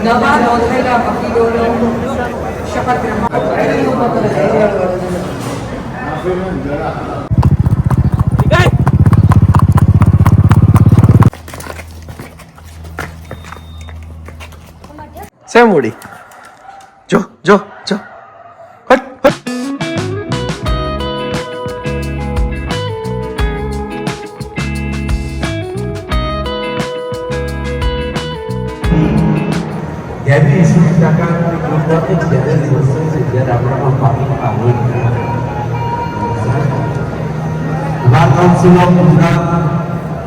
નવા નોંધાયેલા વકીલોનો શપથ ગ્રહણ સેમ ઉડી એવી વીસ ટકાની કિંમતે જ્યારે દિવસે છે જ્યારે આપણામાં પાણી આવે વા કાઉન્સિલ ઓફ ગુજરાત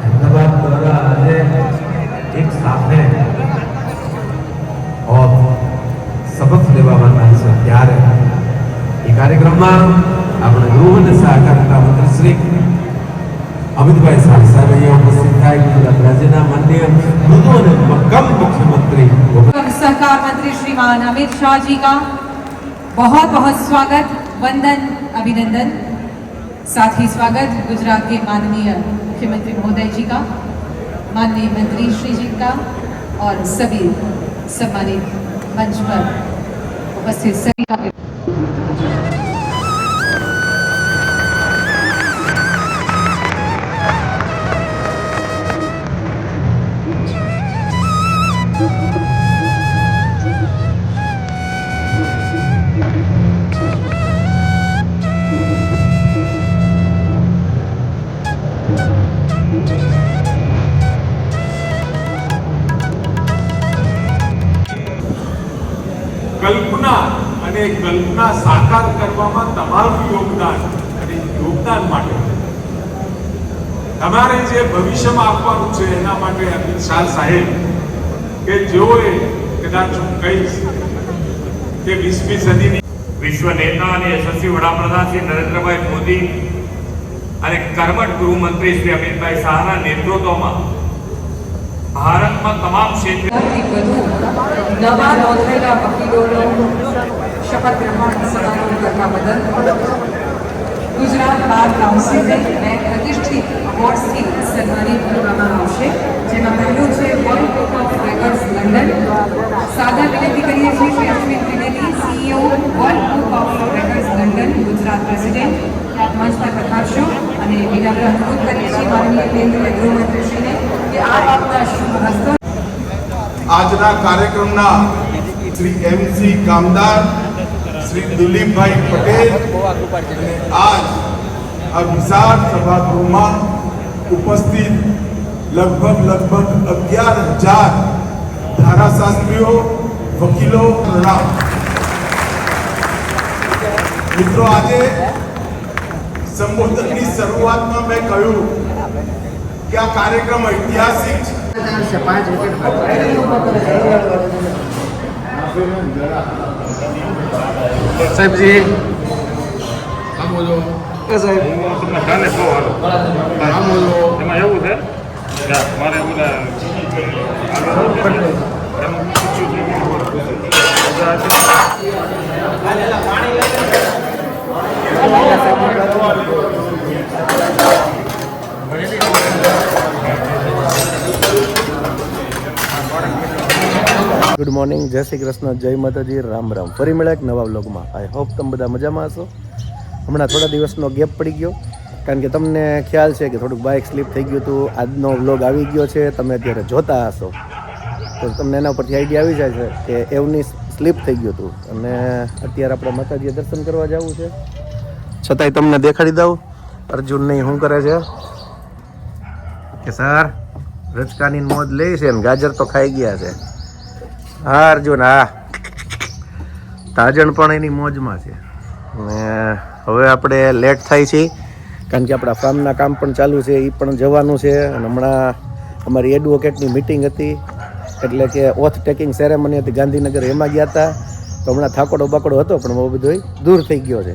અમદાવાદ દ્વારા આજે એક સાથે ઓફ શપથ લેવાવાના છે ત્યારે એ કાર્યક્રમમાં આપણે યુવન સહકારિતા મંત્રી શ્રી અમિતભાઈ સારસાર અહીંયા ઉપસ્થિત થાય ગુજરાત રાજ્યના માન્ય મૃદુ અને મક્કમ મુખ્યમંત્રી एवं सहकार मंत्री श्रीमान अमित शाह जी का बहुत बहुत स्वागत, वंदन, अभिनंदन। साथ ही स्वागत गुजरात के माननीय मुख्यमंत्री महोदय जी का, माननीय मंत्री श्री जी का और सभी सम्मानित मंच पर उपस्थित सभी का કલ્પના સાકાર કરવામાં તમારું યોગદાન અને યોગદાન માટે. તમારે જે ભવિષ્યમાં આપવાનું છે એના માટે અમિત શાહ સાહેબ કે જેઓએ કદાચ હું કહીશ કે વીસમી સદીની વિશ્વ નેતા અને યશસ્વી વડાપ્રધાન શ્રી નરેન્દ્રભાઈ મોદી અને કર્મઠ ગૃહમંત્રી શ્રી અમિતભાઈ શાહના નેતૃત્વમાં ભારતમાં તમામ ક્ષેત્રે વધુ નવા નોંધાયેલા વકીલોનો શપથ ગ્રહણ સમારોહ કરવા બદલ ગુજરાત બાર કાઉન્સિલને બે પ્રતિષ્ઠિત એવોર્ડ્સથી સન્માનિત કરવામાં આવશે. જેમાં પહેલું છે World Book of Records London સાદર વિનંતી કરીએ છીએ Shri Ashwin Trivedi CEO World Book of Records London Gujarat president મંચ પર પધારશો અને વિનમ્ર અનુરોધ કરીએ છીએ માનનીય કેન્દ્રીય ગૃહમંત્રીશ્રીને કે આ આપના શુભ હસ્તો આજના કાર્યક્રમના શ્રી એમસી કામદાર શ્રી દિલીપભાઈ પટેલ અને આજ આ વિશાળ સભાગૃહમાં ઉપસ્થિત લગભગ લગભગ અગિયાર હજાર ધારાશાસ્ત્રીઓ વકીલો પ્રણામ મિત્રો આજે સંબોધનની શરૂઆતમાં મેં કહ્યું કે આ કાર્યક્રમ ઐતિહાસિક છે સાહેબજી એ સાહેબ. તમને બહુ સારું એમાં એવું છે? કે મારે ઓલા ગુડ મોર્નિંગ. જય શ્રી કૃષ્ણ, જય માતાજી, રામ રામ. ફરી મળ્યા એક નવા બ્લોગમાં આઈ હોપ તમે બધા મજામાં હશો. હમણાં થોડા દિવસનો ગેપ પડી ગયો. કારણ કે તમને ખ્યાલ છે કે થોડુંક બાઇક સ્લીપ થઈ ગયું હતું. આજનો બ્લોગ આવી ગયો છે. તમે અત્યારે જોતા હશો. તો તમને એના ઉપરથી આઈડિયા આવી જાય છે કે એવની સ્લીપ થઈ ગયું હતું. અને અત્યારે આપણે માતાજીએ દર્શન કરવા જવું છે. છતાંય તમને દેખાડી દઉં. અર્જુન નહીં શું કરે છે? કે સર રચકાની મોજ લે છે ને? ગાજર તો ખાઈ ગયા છે. હા, અર્જુન, હા. તાજણ પણ એની મોજમાં છે. ને હવે આપણે લેટ થાય છે, કારણ કે આપણા ફાર્મના કામ પણ ચાલુ છે એ પણ જવાનું છે, અને હમણાં અમારી એડવોકેટની મિટિંગ હતી, એટલે કે ઓથ ટેકિંગ સેરેમની હતી, ગાંધીનગર એમાં ગયા હતા. તો હમણાં થાકોડો બાકડો હતો, પણ બહુ બધો દૂર થઈ ગયો છે.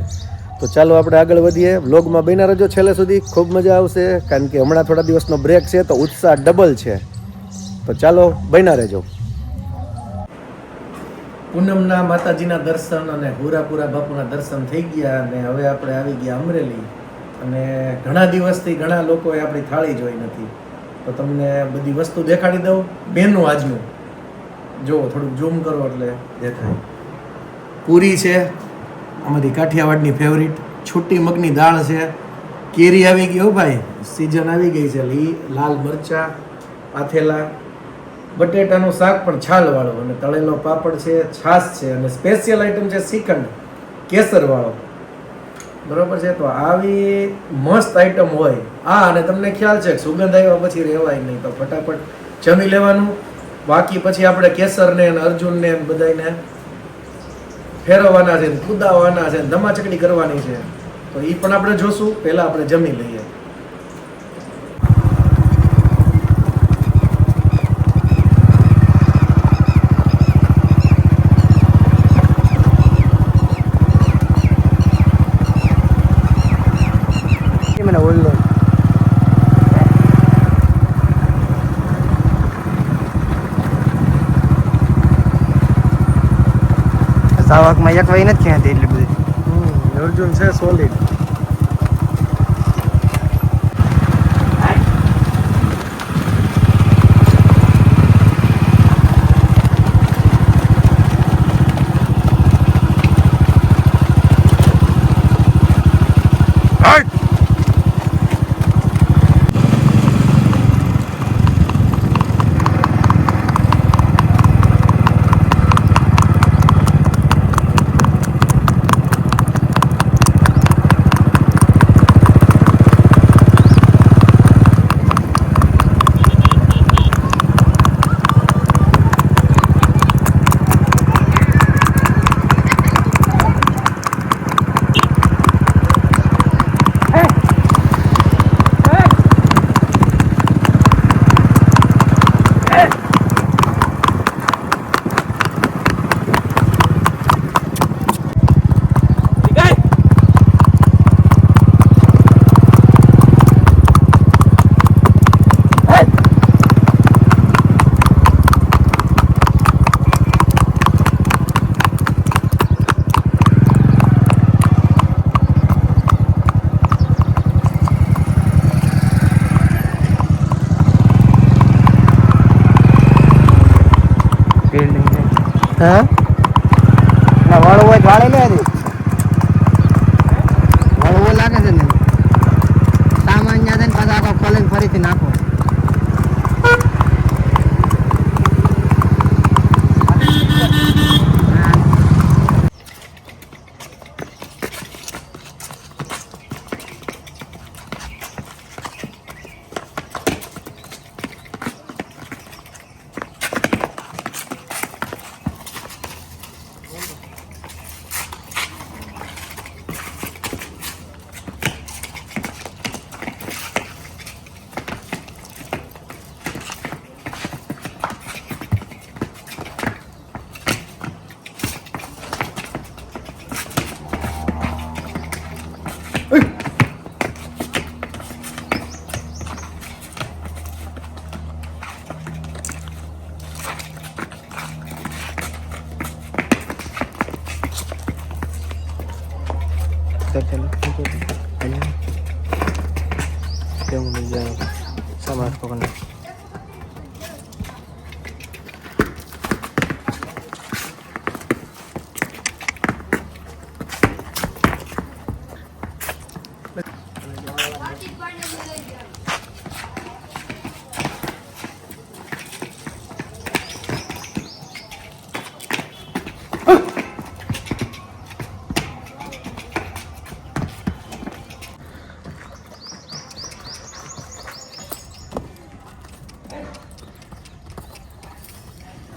તો ચાલો આપણે આગળ વધીએ. વ્લોગમાં બન્યા રહેજો છેલ્લે સુધી. ખૂબ મજા આવશે, કારણ કે હમણાં થોડા દિવસનો બ્રેક છે, તો ઉત્સાહ ડબલ છે. તો ચાલો બન્યા રહેજો. પૂનમના માતાજીના દર્શન અને હુરાપુરા બાપુના દર્શન થઈ ગયા અને હવે આપણે આવી ગયા અમરેલી. અને ઘણા દિવસથી ઘણા લોકોએ આપણી થાળી જોઈ નથી. તો તમને બધી વસ્તુ દેખાડી દઉં. બેનું આજનું. જુઓ, થોડુંક ઝૂમ કરો એટલે દેખાય. પૂરી છે અમારી કાઠિયાવાડની ફેવરિટ છૂટી મગની દાળ છે. કેરી આવી ગઈ હો ભાઈ. સિઝન આવી ગઈ છે. લી, લાલ મરચા, પાથેલા. બટેટાનું શાક પણ છાલવાળું અને તળેલો પાપડ છે, છાશ છે અને સ્પેશિયલ આઈટમ છે શ્રીખંડ, કેસરવાળો. બરોબર છે? તો આવી મસ્ત આઈટમ હોય. હા અને તમને ખ્યાલ છે સુગંધ આવ્યા પછી રહેવાય નહીં, તો ફટાફટ જમી લેવાનું. બાકી પછી આપણે કેસરને અને અર્જુનને બધાને ફેરવવાના છે ને કુદાવવાના છે ધમાચકડી કરવાની છે. તો એ પણ આપણે જોશું. પહેલાં આપણે જમી લઈએ. સાવકમાં એક વાય નથી ખેંચતી એટલી બધી. અર્જુન છે સોલિડ હા? ના, વાળું હોય વાળે લે લાગે છે ને. સામાન ત્યાં પાછા આખો ખોલીને ફરીથી નાખો ચાલો ચાલો કેવું નહીં જાય સમાજ પકડ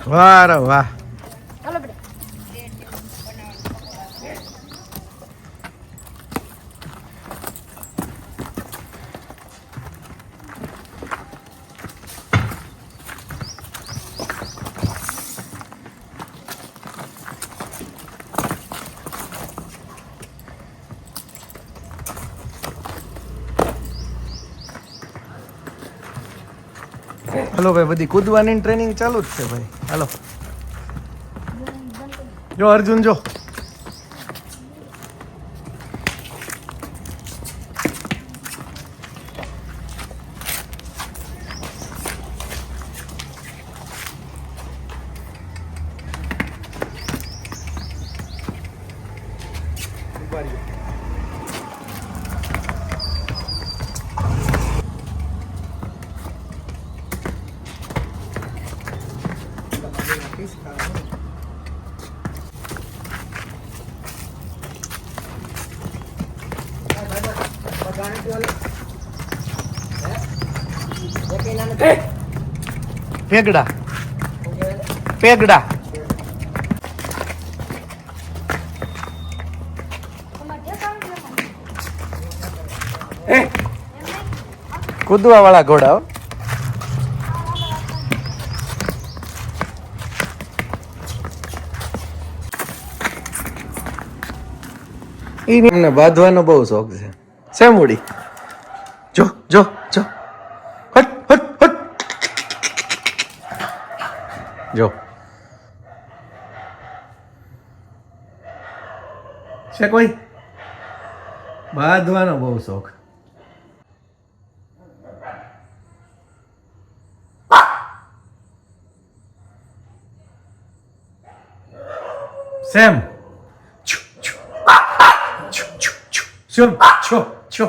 વાહ વાહ હલો ભાઈ બધી કૂદવાની ટ્રેનિંગ ચાલુ જ છે ભાઈ. હાલો. જો અર્જુન જો. પેગડા પેગડા કૂદવા વાળા ઘોડા હો. એમને બાંધવાનો બહુ શોખ છે. સેમુડી જો જો જો. જો છે કોઈ બાંધવાનો બહુ શોખ સેમ છો છો છો છો છો છો